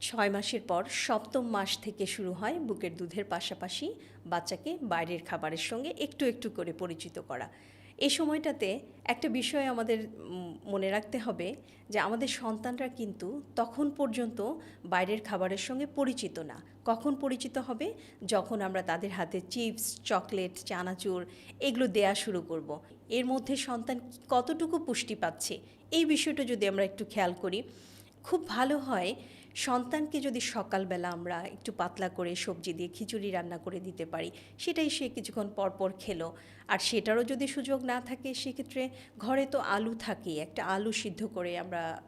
ছয় মাসের পর সপ্তম মাস থেকে শুরু হয় বুকের দুধের পাশাপাশি বাচ্চাকে বাইরের খাবারের সঙ্গে একটু একটু করে পরিচিত করা। এই সময়টাতে একটা বিষয় আমাদের মনে রাখতে হবে যে আমাদের সন্তানরা কিন্তু তখন পর্যন্ত বাইরের খাবারের সঙ্গে পরিচিত না। কখন পরিচিত হবে? যখন আমরা তাদের হাতে চিপস, চকলেট, চানাচুর এগুলো দেয়া শুরু করব। এর মধ্যে সন্তান কতটুকু পুষ্টি পাচ্ছে? এই বিষয়টা যদি আমরা একটু খেয়াল করি, খুব ভালো হয় সন্তানকে যদি সকালবেলা আমরা একটু পাতলা করে সবজি দিয়ে খিচুড়ি রান্না করে দিতে পারি, সেটাই সে কিছুক্ষণ পর পর খেলো। আর সেটারও যদি সুযোগ না থাকে, সেক্ষেত্রে ঘরে তো আলু থাকেই। একটা আলু সিদ্ধ করে আমরা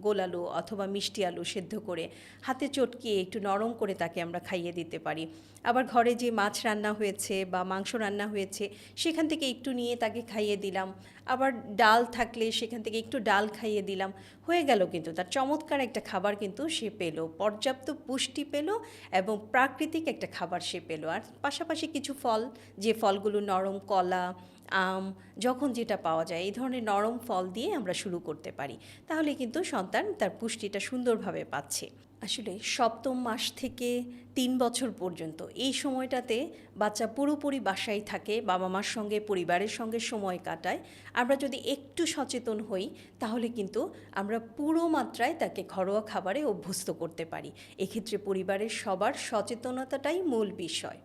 গোল আলু অথবা মিষ্টি আলু সেদ্ধ করে হাতে চটকিয়ে একটু নরম করে তাকে আমরা খাইয়ে দিতে পারি। আবার ঘরে যে মাছ রান্না হয়েছে বা মাংস রান্না হয়েছে, সেখান থেকে একটু নিয়ে তাকে খাইয়ে দিলাম। আবার ডাল থাকলে সেখান থেকে একটু ডাল খাইয়ে দিলাম। হয়ে গেল কিন্তু। তার চমৎকার একটা খাবার কিন্তু সে পেল, পর্যাপ্ত পুষ্টি পেল এবং প্রাকৃতিক একটা খাবার সে পেল। আর পাশাপাশি কিছু ফল, যে ফলগুলো নরম কলা, আম, যখন যেটা পাওয়া যায়, এই ধরনের নরম ফল দিয়ে আমরা শুরু করতে পারি। তাহলে কিন্তু সন্তান তার পুষ্টিটা সুন্দরভাবে পাচ্ছে। আসলে সপ্তম মাস থেকে তিন বছর পর্যন্ত। এই সময়টাতে বাচ্চা পুরোপুরি বাসায় থাকে বাবা মার সঙ্গে, পরিবারের সঙ্গে সময় কাটায়। আমরা যদি একটু সচেতন হই, তাহলে কিন্তু আমরা পুরো মাত্রায় তাকে ঘরোয়া খাবারে অভ্যস্ত করতে পারি। এক্ষেত্রে পরিবারের সবার সচেতনতাটাই মূল বিষয়।